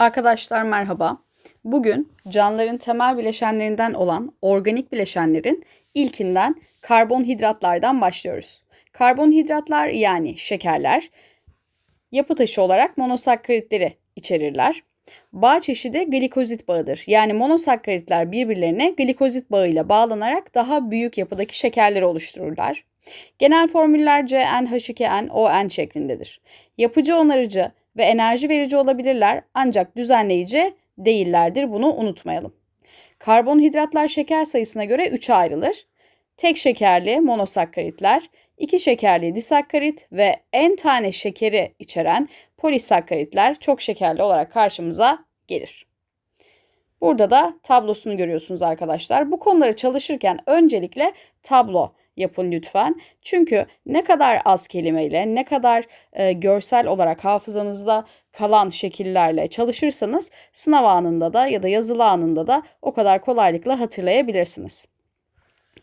Arkadaşlar merhaba. Bugün canlıların temel bileşenlerinden olan organik bileşenlerin ilkinden karbonhidratlardan başlıyoruz. Karbonhidratlar yani şekerler yapı taşı olarak monosakkaritleri içerirler. Bağ çeşidi glikozit bağıdır. Yani monosakkaritler birbirlerine glikozit bağıyla bağlanarak daha büyük yapıdaki şekerleri oluştururlar. Genel formüller CnH2n şeklindedir. Yapıcı onarıcı ve enerji verici olabilirler ancak düzenleyici değillerdir. Bunu unutmayalım. Karbonhidratlar şeker sayısına göre 3'e ayrılır. Tek şekerli monosakkaritler, iki şekerli disakkarit ve en tane şekeri içeren polisakkaritler çok şekerli olarak karşımıza gelir. Burada da tablosunu görüyorsunuz arkadaşlar. Bu konuları çalışırken öncelikle tablo yapın lütfen. Çünkü ne kadar az kelimeyle, ne kadar e, görsel olarak hafızanızda kalan şekillerle çalışırsanız sınav anında da ya da yazılı anında da o kadar kolaylıkla hatırlayabilirsiniz.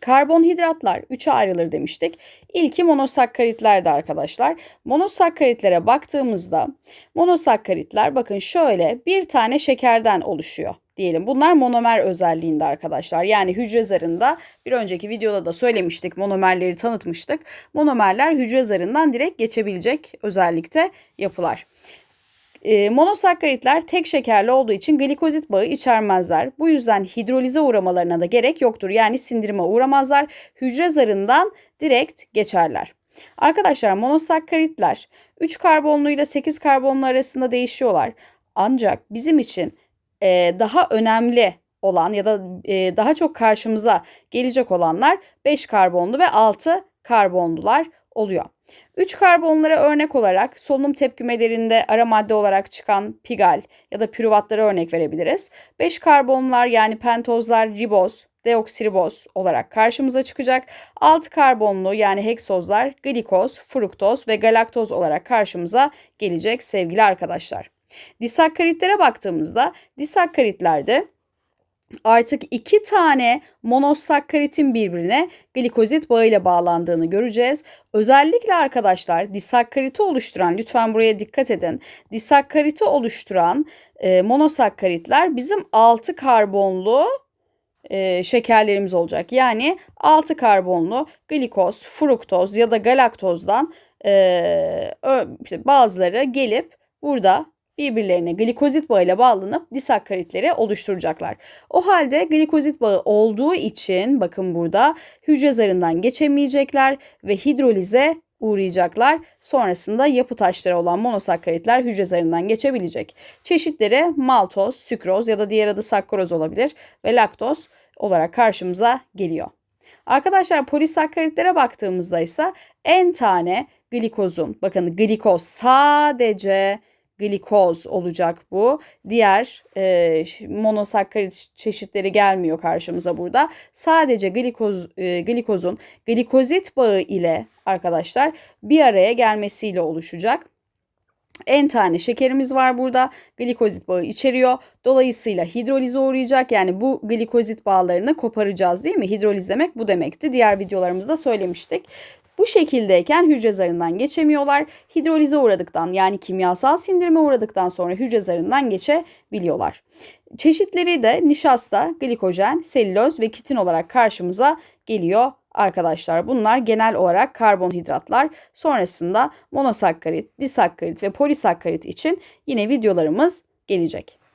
Karbonhidratlar 3'e ayrılır demiştik. İlki monosakkaritlerdi arkadaşlar. Monosakkaritlere baktığımızda monosakkaritler bakın şöyle bir tane şekerden oluşuyor diyelim. Bunlar monomer özelliğinde arkadaşlar. Yani hücre zarında bir önceki videoda da söylemiştik. Monomerleri tanıtmıştık. Monomerler hücre zarından direkt geçebilecek özellikte yapılar. E, monosakkaritler tek şekerli olduğu için glikozit bağı içermezler. Bu yüzden hidrolize uğramalarına da gerek yoktur. Yani sindirime uğramazlar. Hücre zarından direkt geçerler. Arkadaşlar monosakkaritler 3 karbonlu ile 8 karbonlu arasında değişiyorlar. Ancak bizim için e, daha önemli olan ya da e, daha çok karşımıza gelecek olanlar 5 karbonlu ve 6 karbonlular oluyor. 3 karbonlara örnek olarak solunum tepkimelerinde ara madde olarak çıkan pigal ya da pürüvatlara örnek verebiliriz. 5 karbonlar yani pentozlar riboz, deoksiriboz olarak karşımıza çıkacak. 6 karbonlu yani heksozlar glikoz, fruktoz ve galaktoz olarak karşımıza gelecek sevgili arkadaşlar. Disakkaritlere baktığımızda disakkaritlerde artık iki tane monosakkaritin birbirine glikozit bağıyla bağlandığını göreceğiz. Özellikle arkadaşlar disakkariti oluşturan, lütfen buraya dikkat edin. Disakkariti oluşturan e, monosakkaritler bizim 6 karbonlu e, şekerlerimiz olacak. Yani 6 karbonlu glikoz, fruktoz ya da galaktozdan e, işte bazıları gelip burada birbirlerine glikozit bağıyla bağlanıp disakkaritleri oluşturacaklar. O halde glikozit bağı olduğu için bakın burada hücre zarından geçemeyecekler ve hidrolize uğrayacaklar. Sonrasında yapı taşları olan monosakkaritler hücre zarından geçebilecek. Çeşitleri maltoz, sükroz ya da diğer adı sakkaroz olabilir ve laktoz olarak karşımıza geliyor. Arkadaşlar polisakkaritlere baktığımızda ise en tane glikozun, bakın glikoz sadece glikoz olacak bu. Diğer e, monosakkarit çeşitleri gelmiyor karşımıza burada. Sadece glikoz, e, glikozun glikozit bağı ile arkadaşlar bir araya gelmesiyle oluşacak. En tane şekerimiz var burada. Glikozit bağı içeriyor. Dolayısıyla hidrolize uğrayacak. Yani bu glikozit bağlarını koparacağız değil mi? Hidroliz demek bu demekti. Diğer videolarımızda söylemiştik. Bu şekildeyken hücre zarından geçemiyorlar. Hidrolize uğradıktan yani kimyasal sindirime uğradıktan sonra hücre zarından geçebiliyorlar. Çeşitleri de nişasta, glikojen, selüloz ve kitin olarak karşımıza geliyor arkadaşlar. Bunlar genel olarak karbonhidratlar. Sonrasında monosakkarit, disakkarit ve polisakkarit için yine videolarımız gelecek.